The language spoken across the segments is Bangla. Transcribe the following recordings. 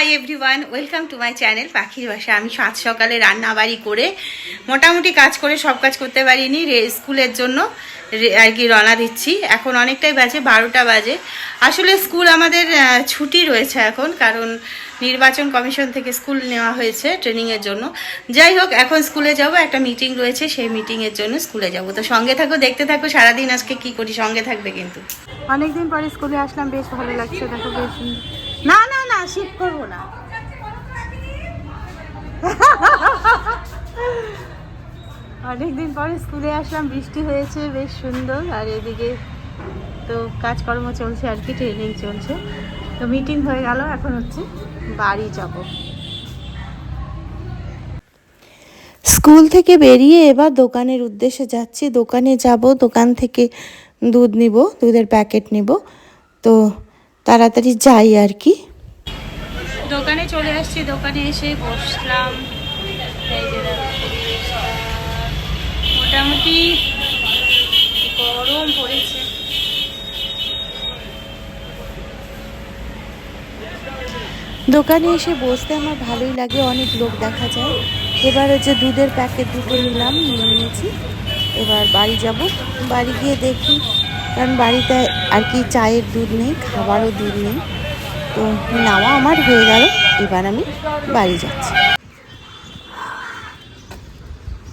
Hi everyone welcome to my channel পাখির বাসা আমি সাত সকালে রান্না বাড়ি করে মোটামুটি কাজ করে সব কাজ করতে পারিনি স্কুলের জন্য আর কি রওনা দিচ্ছি। এখন অনেকটাই বাজে, বারোটা বাজে। আসলে স্কুল আমাদের ছুটি রয়েছে এখন, কারণ নির্বাচন কমিশন থেকে স্কুল নেওয়া হয়েছে ট্রেনিংয়ের জন্য। যাই হোক, এখন স্কুলে যাব, একটা মিটিং রয়েছে, সেই মিটিংয়ের জন্য স্কুলে যাব। তো সঙ্গে থাকো, দেখতে থাকো, সারাদিন আজকে কি করি, সঙ্গে থাকবে কিন্তু। অনেকদিন পরে স্কুলে আসলাম, বেশ ভালো লাগছে, দেখো, বেশ শিফট করব না। অনেকদিন পরে স্কুলে আসলাম, বৃষ্টি হয়েছে, বেশ সুন্দর। আর এদিকে তো কাজকর্ম চলছে আর কি ট্রেনিং চলছে। তো মিটিং হয়ে গেল, এখন হচ্ছে বাড়ি যাব। স্কুল থেকে বেরিয়ে এবার দোকানের উদ্দেশ্যে যাচ্ছি। দোকানে যাব, দোকান থেকে দুধ নিব, দুধের প্যাকেট নিব। তো তাড়াতাড়ি যাই আর কি। দোকানে চলে আসছি, দোকানে এসে বসলাম। যে মোটামুটি গরম পড়েছে। দোকানে এসে বসতে আমার ভালোই লাগে, অনেক লোক দেখা যায়। এবার হচ্ছে দুধের প্যাকেট দুটো নিলাম, নিয়ে নিয়েছি। এবার বাড়ি যাব। বাড়ি গিয়ে দেখি, কারণ বাড়িতে আর কি চায়ের দুধ নেই, খাবারও দুধ নেই। তো নেওয়া আমার হয়ে গেল। এবার আমি বাড়ি যাচ্ছি।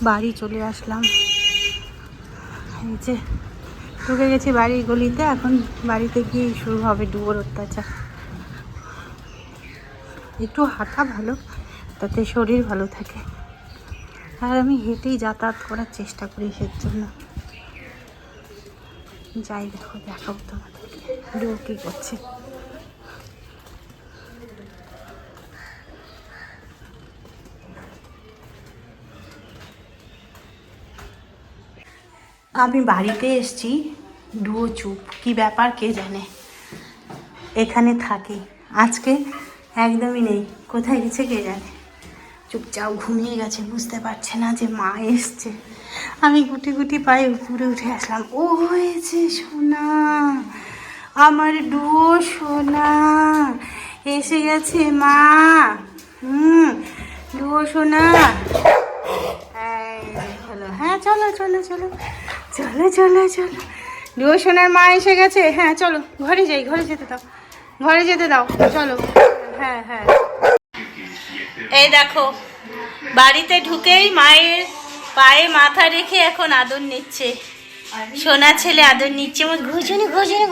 বাড়ি চলে আসলাম। এই যে ঢুকে গেছি বাড়ির গলিতে। এখন বাড়িতে গিয়ে শুরু হবে ডুবোর অত্যাচার। একটু হাঁটা ভালো, তাতে শরীর ভালো থাকে। আর আমি হেঁটেই যাতায়াত করার চেষ্টা করি সের জন্য যাই দেখো দেখাবো তোমাদেরকে। ডুবো কী করছে। আমি বাড়িতে এসেছি। ডুয়ো চুপ। কি ব্যাপার কে জানে? এখানে থাকি। আজকে একদমই নেই। কোথায় গেছে কে জানে? চুপচাপ ঘুমিয়ে গেছে। বুঝতে পারছে না যে মা এসছে। আমি গুটি গুটি পায়ে উপরে উঠে আসলাম। ও হয়েছে সোনা। আমার ডুয়ো সোনা। এসে গেছে মা। হুম ডুয়ো সোনা। হ্যাঁ চলো চলো চলো। চলো চলো চলো। ডুয়ো সোনার মা এসে গেছে। হ্যাঁ চলো, ঘরে যাই, ঘরে যেতে দাও। ঘরে যেতে দাও, চলো। হ্যাঁ হ্যাঁ। এই দেখো, বাড়িতে ঢুকেই মায়ের পায়ে মাথা রেখে এখন আদর নিচ্ছে। সোনা ছেলে আদর নিচ্ছে। আমার ঘুষুনি ঘুষুনি।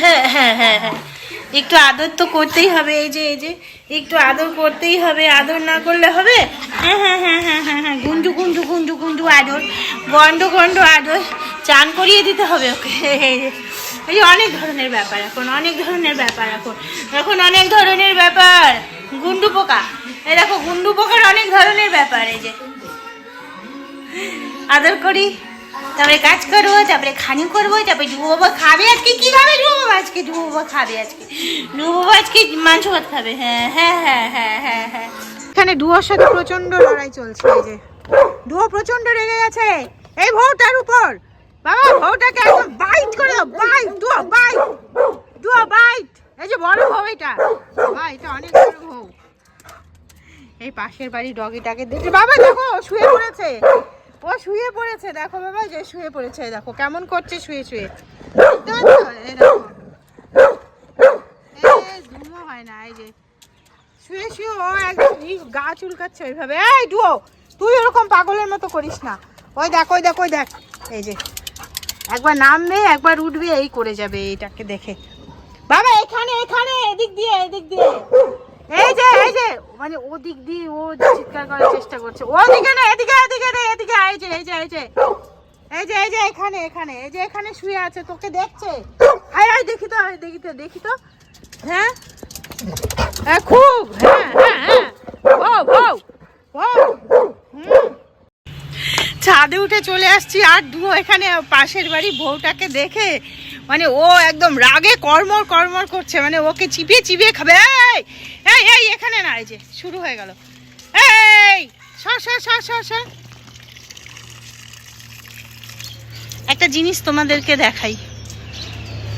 হ্যাঁ হ্যাঁ হ্যাঁ হ্যাঁ। একটু আদর তো করতেই হবে, এই যে এই যে, একটু আদর করতেই হবে, আদর না করলে হবে? হ্যাঁ হ্যাঁ হ্যাঁ হ্যাঁ হ্যাঁ হ্যাঁ গুন্ডু গুন্ডু গুন্ডু গুন্ডু আদর, গন্ড গন্ড আদর, চান করিয়ে দিতে হবে ওকে, এই যে এই যে অনেক ধরনের ব্যাপার এখন, অনেক ধরনের ব্যাপার এখন এখন অনেক ধরনের ব্যাপার গুন্ডু পোকা, এই দেখো গুন্ডু পোকার অনেক ধরনের ব্যাপার, এই যে, আদর করি। তারপরে কাজ করব, তারপরে খানি করব, তারপরে ডুবো বাবা খাবে আজকে। কি খাবে ডুবো বাবা আজকে? ডুবো বাবা খাবে আজকে। ডুবো বাবা আজকে মাংস ভাত খাবে। হ্যাঁ হ্যাঁ হ্যাঁ হ্যাঁ হ্যাঁ হ্যাঁ। এখানে ডুয়োর সাথে প্রচণ্ড লড়াই চলছে, এই যে। ডুয়ো প্রচণ্ড রেগে গেছে। এই ভৌটার উপর। বাবা ভৌটাকে একদম বাইট করে দাও। Bite duo bite duo bite এই যে বড় বউ এটা। বাবা, এটা অনেক বড় বউ এই পাশের বাড়ি ডগিটাকে দেখে বাবা, দেখো, শুয়ে পড়েছে। ও শুয়ে পড়েছে, দেখো বাবা যে শুয়ে পড়েছে দেখো, কেমন করছে শুয়ে শুয়ে। হয় না, এই যে। শুয়ে শুয়ে ও একদম গা চুলকাচ্ছে ওইভাবে। এই ডুয়ো, তুই ওরকম পাগলের মতো করিস না। ওই দেখ ওই দেখ ওই দেখ, এই যে। একবার নামবে, একবার উঠবে, এই করে যাবে, এইটাকে দেখে। বাবা, এখানে এখানে, এদিক দিয়ে এদিক দিয়ে। এই যে এই যে মানে ওদিক দিয়ে ও চিৎকার করার চেষ্টা করছে। ওদিকে না, এদিকে এদিকে রে এদিকে, এই যে এই যে এই যে। এই যে এই যে, এখানে এখানে, এই যে, এখানে শুয়ে আছে, তোকে দেখছে। দেখি তো দেখি তো দেখি তো। হ্যাঁ? হ্যাঁ খুব হ্যাঁ হ্যাঁ হ্যাঁ। বউ বউ হুম। ছাদে উঠে চলে আসছি, আর ডুয়ো এখানে পাশের বাড়ি বউটাকে দেখে মানে ও একদম রাগে কর্মর কর্মর করছে মানে ওকে চিপিয়ে চিপিয়ে খাবে। এই এই এই, এখানে না যে, শুরু হয়ে গেল। এই একটা জিনিস তোমাদেরকে দেখাই।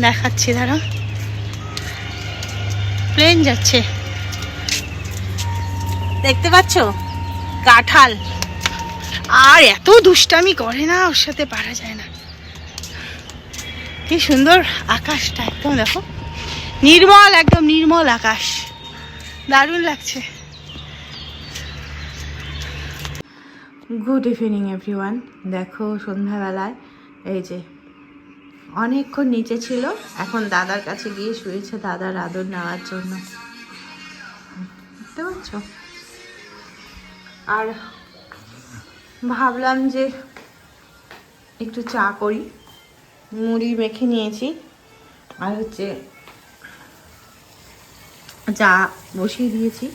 দেখাচ্ছি, দাঁড়া। প্লেন যাচ্ছে। দেখতে পাচ্ছ? কাঁঠাল। আর এত দুষ্টামি করে না, ওর সাথে পারা যায় না। কি সুন্দর আকাশটা একদম দেখো। নির্মল, একদম নির্মল আকাশ। দারুণ লাগছে। গুড ইভিনিং এভরিওয়ান দেখো সন্ধ্যাবেলায়, এই যে অনেকক্ষণ নিচে ছিল, এখন দাদার কাছে গিয়ে শুয়েছে, দাদার আদর নেওয়ার জন্য। বুঝতে পারছ আর ভাবলাম যে একটু চা করি। মুড়ি মেখে নিয়েছি। আর হচ্ছে চা বসিয়ে দিয়েছি।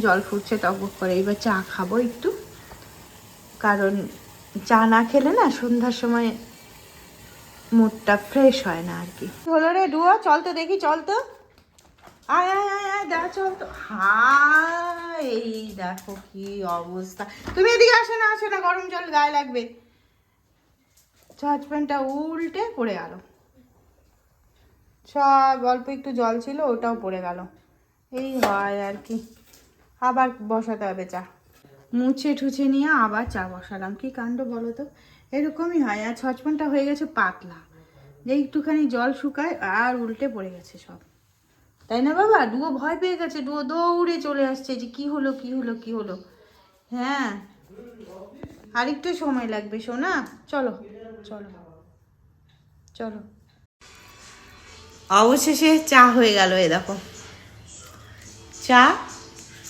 জল ফুটছে টকবক করে। এবার চা খাব একটু। কারণ চা না খেলে না সন্ধ্যার সময় মুডটা ফ্রেশ হয় না আর কি। হলো রে ডুয়া? চল তো দেখি, চল তো। আয় আয় আয় আয় দেখা চল তো। হাই, এই দেখো কি অবস্থা। তুমি এদিকে আসো না আসো না, গরম জল গায়ে লাগবে। সাজপ্যান্টটা উল্টে পড়ে গেল। সব অল্প একটু জল ছিল, ওটাও পড়ে গেল। এই হয় আর কি। আবার বসাতে হবে চা। মুছে ঠুছে নিয়ে আবার চা বসালাম। কি কাণ্ড বলো তো? এরকমই হয়। আর ছচপনটা হয়ে গেছে পাতলা। যে একটুখানি জল শুকায়, আর উল্টে পড়ে গেছে সব। তাই না বাবা? ডুয়ো ভয় পেয়ে গেছে। ডুয়ো দৌড়ে চলে আসছে যে কি হলো কি হলো কি হলো? হ্যাঁ। আরেকটু সময় লাগবে, সোনা। চলো। চলো। চলো। অবশেষে চা হয়ে গেল এ দেখো। চা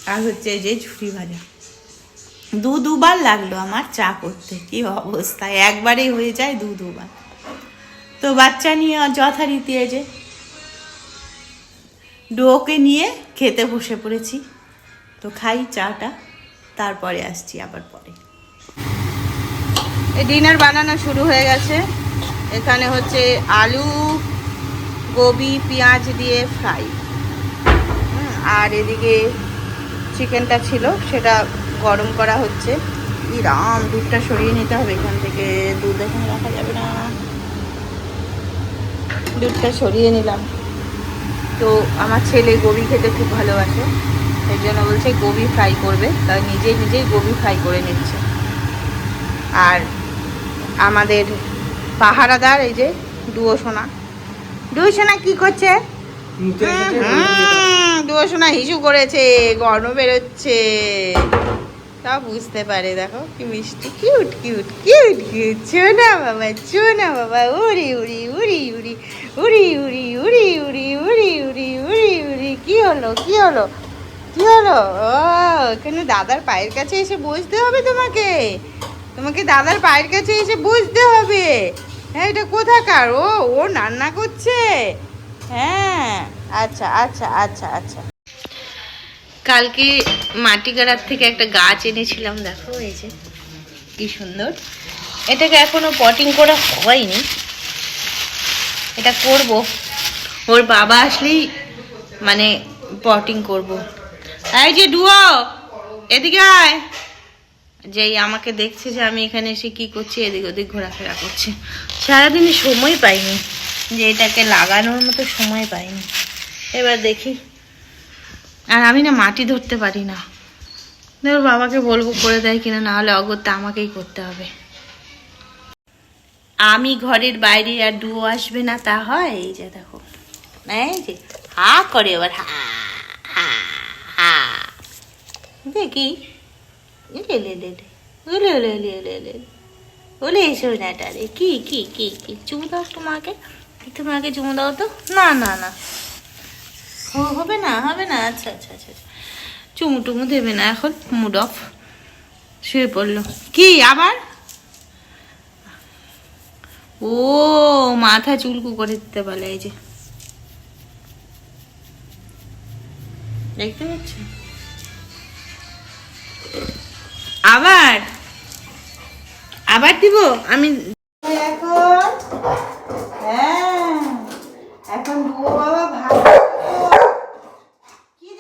আর হচ্ছে যে ঝুড়ি ভাজা। দু দুবার লাগল আমার চা করতে, কি অবস্থা? একবারেই হয়ে যায় দু দুবার। তো বাচ্চা নিয়ে যথারীতি যে ডোকে নিয়ে খেতে বসে পড়েছি। তো খাই চাটা, তারপরে আসছি আবার পরে। ডিনার বানানো শুরু হয়ে গেছে। এখানে হচ্ছে আলু, গোবি, পেঁয়াজ দিয়ে ফ্রাই। আর এদিকে চিকেনটা ছিল, সেটা গরম করা হচ্ছে। ইরাম দুধটা সরিয়ে নিতে হবে, এখান থেকে দুধ এখানে রাখা যাবে না। দুধটা সরিয়ে নিলাম। তো আমার ছেলে গোবি খেতে খুব ভালোবাসে, সেই জন্য বলছে গোবি ফ্রাই করবে, তাই নিজেই নিজেই গোবি ফ্রাই করে নিচ্ছে। আর আমাদের পাহারাদার এই যে ডুয়ো সোনা ডুয়ো সোনা কি করছে ডুয়ো সোনা হিসু করেছে গর্ণ বেরোচ্ছে তা বুঝতে পারে দেখো কি মিষ্টি কিউট কিউট কিউট কিউট চোনা বাবা চোনা বাবা উড়ি উড়ি উড়ি উড়ি উড়ি উড়ি উড়ি উড়ি উড়ি উড়ি উড়ি উড়ি কি হলো কি হলো কি হলো ও এখানে দাদার পায়ের কাছে এসে বসতে হবে তোমাকে তোমাকে দাদার পায়ের কাছে এসে বুঝতে হবে। হ্যাঁ এটা কোথাকার? ও ও রান্না করছে। হ্যাঁ আচ্ছা আচ্ছা আচ্ছা আচ্ছা। কালকে মাটি গাড়ার থেকে একটা গাছ এনেছিলাম, দেখো এই যে, কি সুন্দর। এটাকে এখনও পটিং করা হয়নি। এটা করব। ওর বাবা আসলেই মানে পটিং করব। এই যে, ডুয়ো, এদিকে আয়। যেই আমাকে দেখছে যে আমি এখানে এসে কি করছি, এদিক ওদিক ঘোরাফেরা করছি। সারাদিনে সময় পাইনি যে এটাকে লাগানোর মতো সময় পাইনি। এবার দেখি। আর আমি না মাটি ধরতে পারি না। দেখো বাবাকে বলব করে দেয় কিনা, না হলে অগত্যা আমাকেই করতে হবে। আমি ঘরের বাইরে আর ডুয়ো আসবে না, তা হয়? এই যে দেখো। এই যে, হা করে এবার, হা হা হা। দেখি। এলে লে লে ওলে ওলে ওলে ওলে ওলে ওলে সোনাটা রে কি কি কি কি? চুমু দাও তোমাকে। তোমাকে চুমু দাও তো? না না না। ও হবে না হবে না। আচ্ছা আচ্ছা আচ্ছা আচ্ছা। চুমু টুমু দেবে না এখন। Mood off. শুয়ে পড়ল। কি, আবার? ও, মাথা চুলকু করে দিতে বলে এই যে। দেখতে পাচ্ছ? আবার? আবার দিব? আমি এখন? হ্যাঁ। কি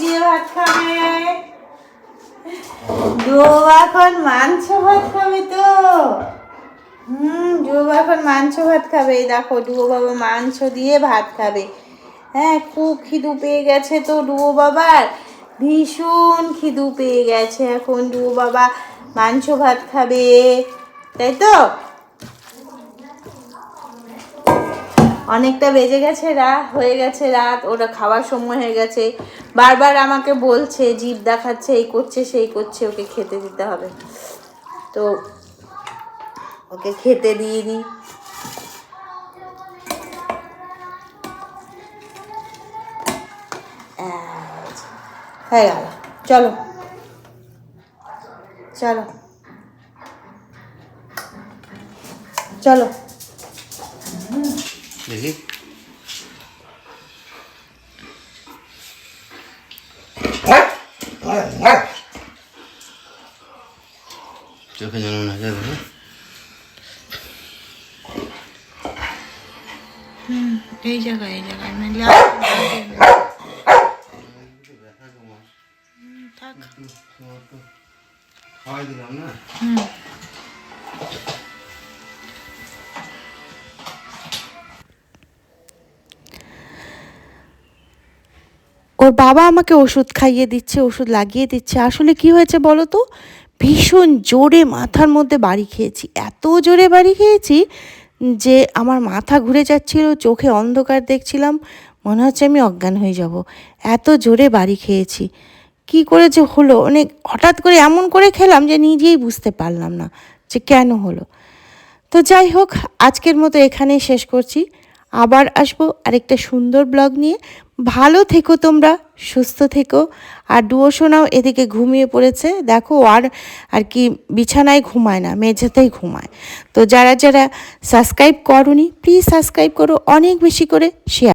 দিয়ে ভাত খাবে? এখন মাংস ভাত খাবে তো। হুম ডুয়ো এখন মাংস ভাত খাবে। এই দেখো ডুয়ো বাবা মাংস দিয়ে ভাত খাবে। হ্যাঁ খুব খিদু পেয়ে গেছে তো ডুয়ো বাবার। ভীষণ খিদু পেয়ে গেছে এখন ডুয়ো বাবা। মাংস ভাত খাবে, তাই তো? অনেকটা বেজে গেছে রাত হয়ে গেছে রাত ওটা খাওয়ার সময় হয়ে গেছে। বারবার আমাকে বলছে জিভ দেখাচ্ছে, এই করছে, সেই করছে, ওকে খেতে দিতে হবে। তো ওকে খেতে দিয়ে দিই আচ্ছা, হয়ে গেল চলো চলো চলো দেখি চোখে যেন না যাবে এই জায়গায় এই জায়গায় নাহলে থাক খাওয়াই দিলাম না হুম ওর বাবা আমাকে ওষুধ খাইয়ে দিচ্ছে ওষুধ লাগিয়ে দিচ্ছে। আসলে কি হয়েছে বলো তো? ভীষণ জোরে মাথার মধ্যে বাড়ি খেয়েছি। এত জোরে বাড়ি খেয়েছি যে আমার মাথা ঘুরে যাচ্ছিল, চোখে অন্ধকার দেখছিলাম, মনে হচ্ছে আমি অজ্ঞান হয়ে যাব। এত জোরে বাড়ি খেয়েছি। কি করে যে হলো? অনেক হঠাৎ করে এমন করে খেলাম যে নিজেই বুঝতে পারলাম না যে কেন হলো। তো যাই হোক, আজকের মতো এখানেই শেষ করছি। আবার আসব আরেকটা সুন্দর ব্লগ নিয়ে। ভালো থেকো তোমরা, সুস্থ থেকো। আর ডুয়োশোনাও এদিকে ঘুমিয়ে পড়েছে। দেখো আর আর কি বিছানায় ঘুমায় না, মেঝেতেই ঘুমায়। তো যারা যারা সাবস্ক্রাইব করনি প্লিজ সাবস্ক্রাইব করো, অনেক বেশি করে শেয়ার